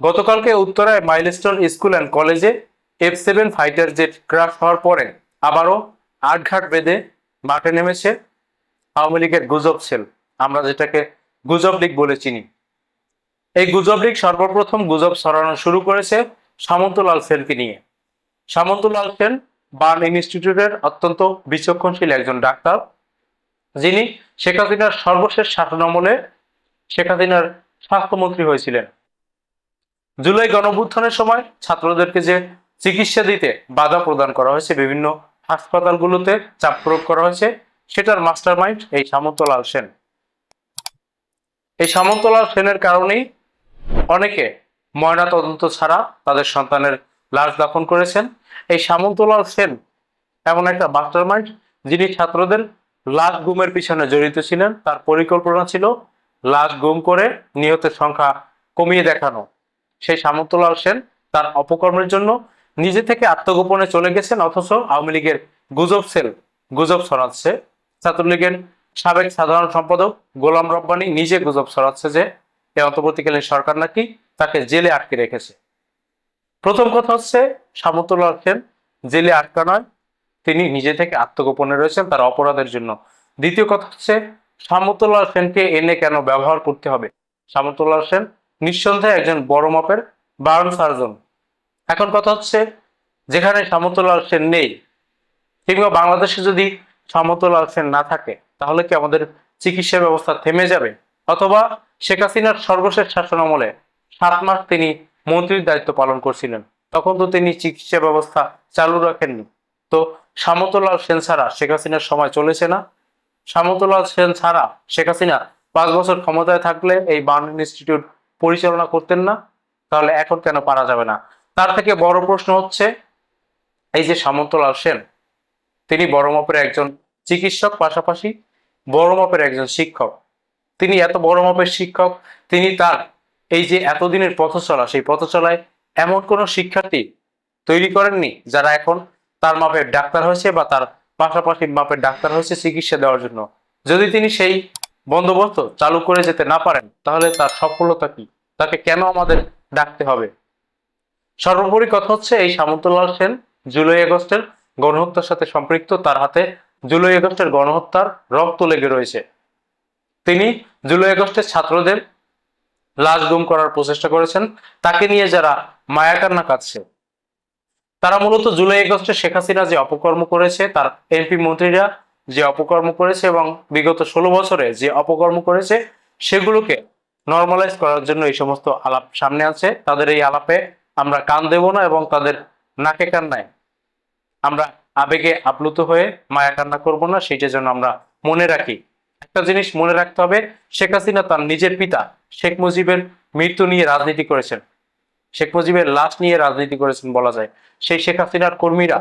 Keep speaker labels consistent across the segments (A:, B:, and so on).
A: গতকালকে উত্তরায় Milestone school and কলেজে F seven fighter jet crash হওয়ার পরে আবারও আটঘাট বেঁধে মাঠে নেমেছে আওয়ামী লীগের গুজব সেল। আমরা যেটাকে গুজব লীগ বলে চিনি। এই গুজব লীগ সর্বপ্রথম গুজব ছড়ানো শুরু করেছে সামন্তলাল সেনকে নিয়ে। সামন্তলাল সেন বার্ন ইনস্টিটিউটের অত্যন্ত বিচক্ষণশীল একজন ডাক্তার। যিনি শেখ হাসিনার সর্বশেষ শাসনামলে শেখ হাসিনার স্বাস্থ্যমন্ত্রী হয়েছিলেন। জুলাই গণভ্যুত্থানের সময় ছাত্রদেরকে যে চিকিৎসা দিতে বাধা প্রদান করা হয়েছে, বিভিন্ন হাসপাতালগুলোতে চাপ প্রয়োগ করা হয়েছে, সেটার মাস্টার মাইন্ড এই সামন্তলাল সেন। এই সামন্তলাল সেনের কারণেই অনেকে ময়না তদন্ত ছাড়া তাদের সন্তানের লাশ দাফন করেছেন। এই সামন্তলাল সেন এমন একটা মাস্টার মাইন্ড যিনি ছাত্রদের লাশ গুমের পিছনে জড়িত ছিলেন। তার পরিকল্পনা ছিল লাশ গুম করে নিহতের সংখ্যা কমিয়ে দেখানো। সেই সামন্তলাল সেন তার অপকর্মের জন্য নিজে থেকে আত্মগোপনে চলে গেছেন, অথচ আওয়ামী লীগের গুজব সেল গুজব ছড়াচ্ছে। ছাত্রলীগের সাবেক সাধারণ সম্পাদক গোলাম রব্বানি নিজে গুজব ছড়াচ্ছে যে এই অন্তর্বর্তীকালীন সরকার নাকি তাকে জেলে আটকে রেখেছে। প্রথম কথা হচ্ছে সামন্তলাল সেন জেলে আটকা নয়, তিনি নিজে থেকে আত্মগোপনে রয়েছেন তার অপরাধের জন্য। দ্বিতীয় কথা হচ্ছে সামন্তলাল সেনকে এনে কেন ব্যবহার করতে হবে? সামন্তলাল সেন নিঃসন্দেহে একজন বড় মাপের বার্ন সার্জন। এখন কথা হচ্ছে, যেখানে সামন্তলাল সেন নেই, কিংবা বাংলাদেশে যদি সামন্তলাল সেন না থাকে, তাহলে কি আমাদের চিকিৎসা ব্যবস্থা থেমে যাবে? অথবা শেখ হাসিনার সর্বশেষ শাসনামলে সাত মাস তিনি মন্ত্রীর দায়িত্ব পালন করছিলেন, তখন তো তিনি চিকিৎসা ব্যবস্থা চালু রাখেননি। তো সামন্তলাল সেন ছাড়া শেখ হাসিনার সময় চলেছে না। সামন্তলাল সেন ছাড়া শেখ হাসিনা পাঁচ বছর ক্ষমতায় থাকলে এই বার্ন ইনস্টিটিউট পরিচালনা করতেন না, তাহলে এখন কেন পারা যাবে না? তার থেকে বড় প্রশ্ন হচ্ছে, এই যে সামন্তলাল সেন, তিনি বড় মাপের একজন চিকিৎসক, পাশাপাশি বড় মাপের একজন শিক্ষক। তিনি এত বড় মাপের শিক্ষক, তিনি তার এই যে এতদিনের পথচলা, সেই পথচলায় এমন কোন শিক্ষার্থী তৈরি করেননি, যারা এখন তার মাপের ডাক্তার হয়েছে বা তার পাশাপাশি মাপের ডাক্তার হয়েছে চিকিৎসা দেওয়ার জন্য। যদি তিনি সেই বন্দোবস্ত চালু করে যেতে না পারেন, তাহলে তার সফলতা কি? তাকে কেন আমাদের ডাকতে হবে? সর্বোপরি কথা হচ্ছে, এই সামন্তলাল সেন জুলাই আগস্টের গণহত্যার সাথে সম্পৃক্ত। তার হাতে জুলাই আগস্টের গণহত্যার রক্ত লেগে রয়েছে। তিনি জুলাই আগস্টের ছাত্রদের লাশ গুম করার প্রচেষ্টা করেছেন। তাকে নিয়ে যারা মায়াকান্না কাঁদছে, তারা মূলত জুলাই আগস্টে শেখ হাসিনা যে অপকর্ম করেছে, তার এমপি মন্ত্রীরা যে অপকর্ম করেছে এবং বিগত ষোলো বছরে যে অপকর্ম করেছে, সেগুলোকে নর্মালাইজ করার জন্য এই সমস্ত আলাপ সামনে আছে। তাদের এই আলাপে আমরা কান দেব না এবং তাদের নাকে কান্নায় আমরা আবেগে আপ্লুত হয়ে মায়া কান্না করব না, সেইটা যেন আমরা মনে রাখি। একটা জিনিস মনে রাখতে হবে, শেখ হাসিনা তার নিজের পিতা শেখ মুজিবের মৃত্যু নিয়ে রাজনীতি করেছেন। শেখ মুজিবের লাশ নিয়ে রাজনীতি করেছেন বলা যায়। সেই শেখ হাসিনার কর্মীরা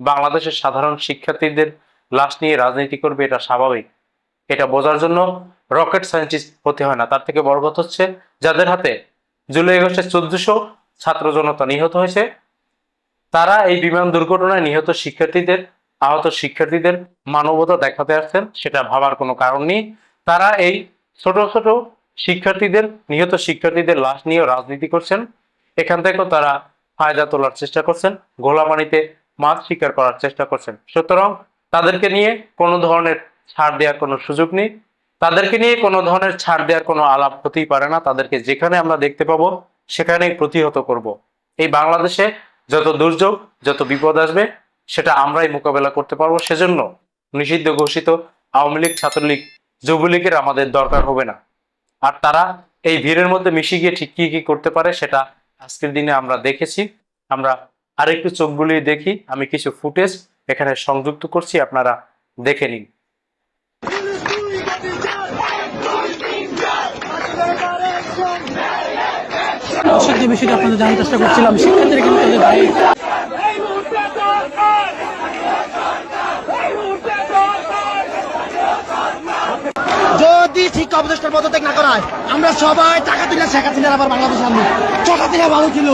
A: বাংলাদেশের সাধারণ শিক্ষার্থীদের লাশ নিয়ে রাজনীতি করবে, এটা স্বাভাবিক। এটা বোঝার জন্য রকেট সায়েন্টিস্ট হতে হয় না। তার থেকে বড় কথা হচ্ছে যাদের হাতে জুলাই আগস্টে চোদ্দশো ছাত্র জনতা নিহত হয়েছে, তারা এই বিমান দুর্ঘটনায় নিহত শিক্ষার্থীদের, আহত শিক্ষার্থীদের মানবতা দেখাতে আসছেন, সেটা ভাবার কোনো কারণ নেই। তারা এই ছোট ছোট শিক্ষার্থীদের, নিহত শিক্ষার্থীদের লাশ নিয়েও রাজনীতি করছেন। এখান থেকেও তারা ফায়দা তোলার চেষ্টা করছেন গোলা পানিতে মাছ শিকার করার চেষ্টা করছেন। সুতরাং তাদেরকে নিয়ে কোনো ধরনের ছাড় দেওয়ার কোনো সুযোগ নেই। তাদেরকে নিয়ে কোনো ধরনের ছাড় দেওয়ার কোনো আলাপ হতেই পারে না। তাদেরকে যেখানে আমরা দেখতে পাবো, সেখানেই প্রতিহত করব। এই বাংলাদেশে যত দুর্যোগ, যত বিপদ আসবে, সেটা আমরাই মোকাবেলা করতে পারব। সেজন্য নিষিদ্ধ ঘোষিত আওয়ামী লীগ, ছাত্রলীগ, যুবলীগের আমাদের দরকার হবে না। আর তারা এই ভিড়ের মধ্যে মিশে গিয়ে ঠিক কি কি করতে পারে, সেটা আজকের দিনে আমরা দেখেছি। আমরা আরেকটু চোখ বুলিয়ে দেখি। আমি কিছু ফুটেজ এখানে সংযুক্ত করছি, আপনারা দেখে নিন।
B: দর্শক যে বিষয়টি আপনাদের জানার চেষ্টা করছিলাম, শিক্ষার্থীরা কিন্তু তাদের
C: দরকার।
D: যদি না করায়, আমরা সবাই টাকা তুলে শেখ হাসিনার আবার বাংলাদেশ আনব। টাকা তিনা ভালো ছিল।